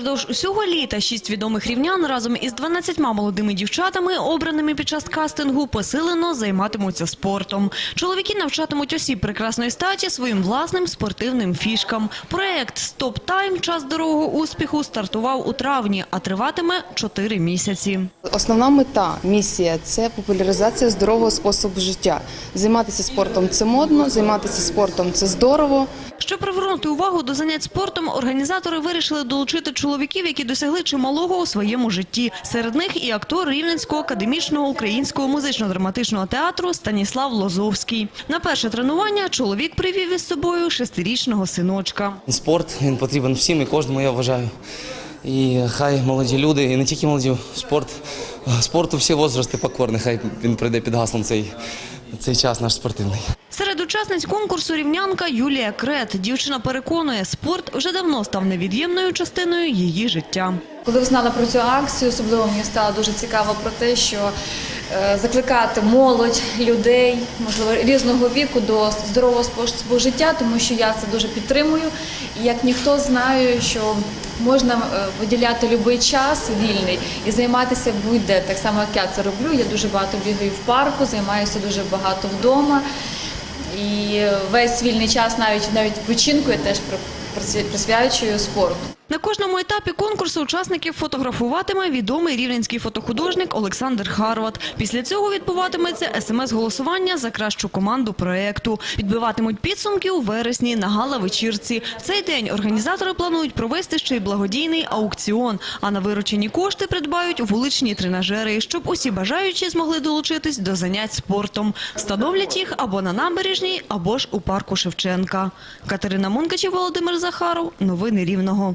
Упродовж усього літа шість відомих рівнян разом із 12 молодими дівчатами, обраними під час кастингу, посилено займатимуться спортом. Чоловіки навчатимуть осіб прекрасної статі своїм власним спортивним фішкам. Проект «Стоп Тайм. Час дорогого успіху» стартував у травні, а триватиме 4 місяці. Основна мета, місія це популяризація здорового способу життя. Займатися спортом це модно, займатися спортом це здорово. Щоб привернути увагу до занять спортом, організатори вирішили долучити чоловіків, які досягли чималого у своєму житті. Серед них і актор Рівненського академічного українського музично-драматичного театру Станіслав Лозовський. На перше тренування чоловік привів із собою шестирічного синочка. Спорт він потрібен всім і кожному, я вважаю. І хай молоді люди, і не тільки молоді, спорт, спорту всі возрасти покорні, хай він прийде під гаслом цей, цей час наш спортивний. Серед учасниць конкурсу рівнянка Юлія Крет. Дівчина переконує, спорт вже давно став невід'ємною частиною її життя. Коли знала про цю акцію, особливо мені стало дуже цікаво про те, що е, закликати молодь, людей, можливо, різного віку до здорового способу життя, тому що я це дуже підтримую. І як ніхто знаю, що можна е, виділяти будь-який час вільний і займатися будь-де, так само як я це роблю. Я дуже багато бігаю в парку, займаюся дуже багато вдома. І весь вільний час, навіть навіть відпочинку, я теж присвячую спорту. На кожному етапі конкурсу учасників фотографуватиме відомий рівненський фотохудожник Олександр Харват. Після цього відбуватиметься смс-голосування за кращу команду проекту. Відбиватимуть підсумки у вересні на гала-вечірці. В цей день організатори планують провести ще й благодійний аукціон, а на виручені кошти придбають вуличні тренажери, щоб усі бажаючі змогли долучитись до занять спортом. Встановлять їх або на набережній, або ж у парку Шевченка. Катерина Мункачів, Володимир Захаров. Новини Рівного.